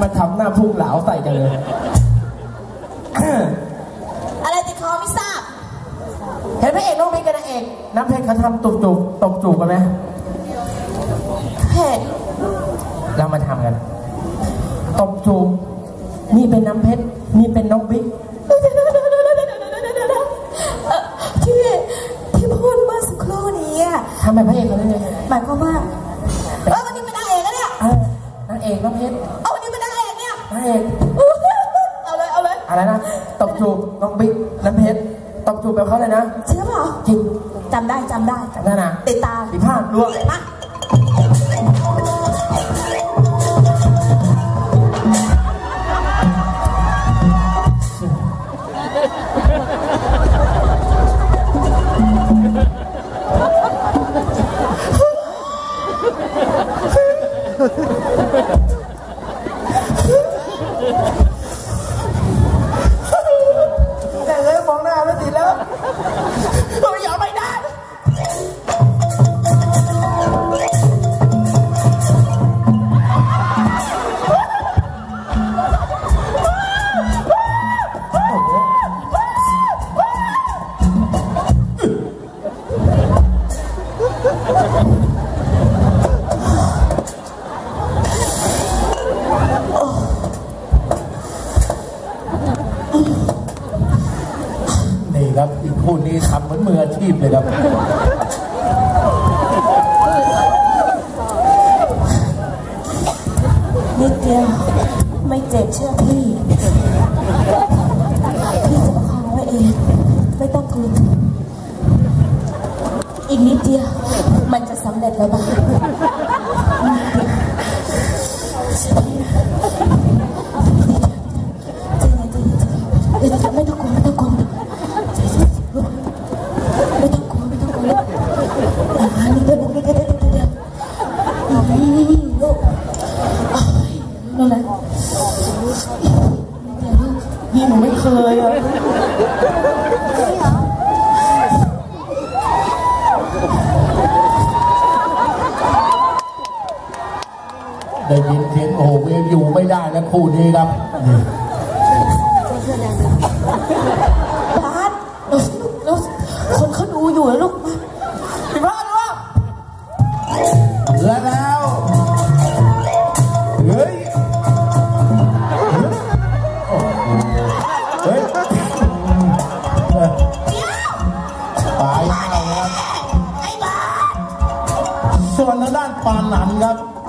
มันทำหน้าพุ่งเหลาใส่จังเลย อะไรติดคอไม่ทราบ เห็นพระเอกน้องเพชรกับนางเอก น้ำเพชรเขาทำตุบจูบตบจูบกันไหมเห็นเรามาทำกัน ตบจูบนี่เป็นน้ำเพชรนี่เป็นน้องบิ๊กเอ่อที่ที่พูดเมื่อสักครู่นี้อะทำไมพระเอกเขาเล่นยังไงหมายความว่า เอกน้องเพชรเอาวันนี้เป็นนางเอกเนี่ยนางเอกเอาเลยเอาเลยอะไรนะตบจูบน้องบิ๊กน้ำเพชรตบจูบแบบเขาเลยนะเชื่อเปล่าจริงจำได้จำได้จำได้นะติดตามสีผ้าดลวงมา Yeah. ครับอีกคู่นี้ทำเหมือนมืออาชีพเลยครับ นิดเดียวไม่เจ็บเชื่อพี่ พี่จะประคองไว้เอง ไม่ต้องกลัวอีกนิดเดียว มันจะสำเร็จแล้วบ้างใจเย็นใจเย็นใจเย็นไม่ต้องกลัวไม่ต้องกลัว นั่นแหละนี่หนูไม่เคยอะได้ยินเสียงโอ้โหอยู่ไม่ได้แล้วคู่นี้ครับ และแล้วเฮ้ยเฮ้ยตายแล้วครับไอ้บาสส่วนทางด้านปานหนันครับ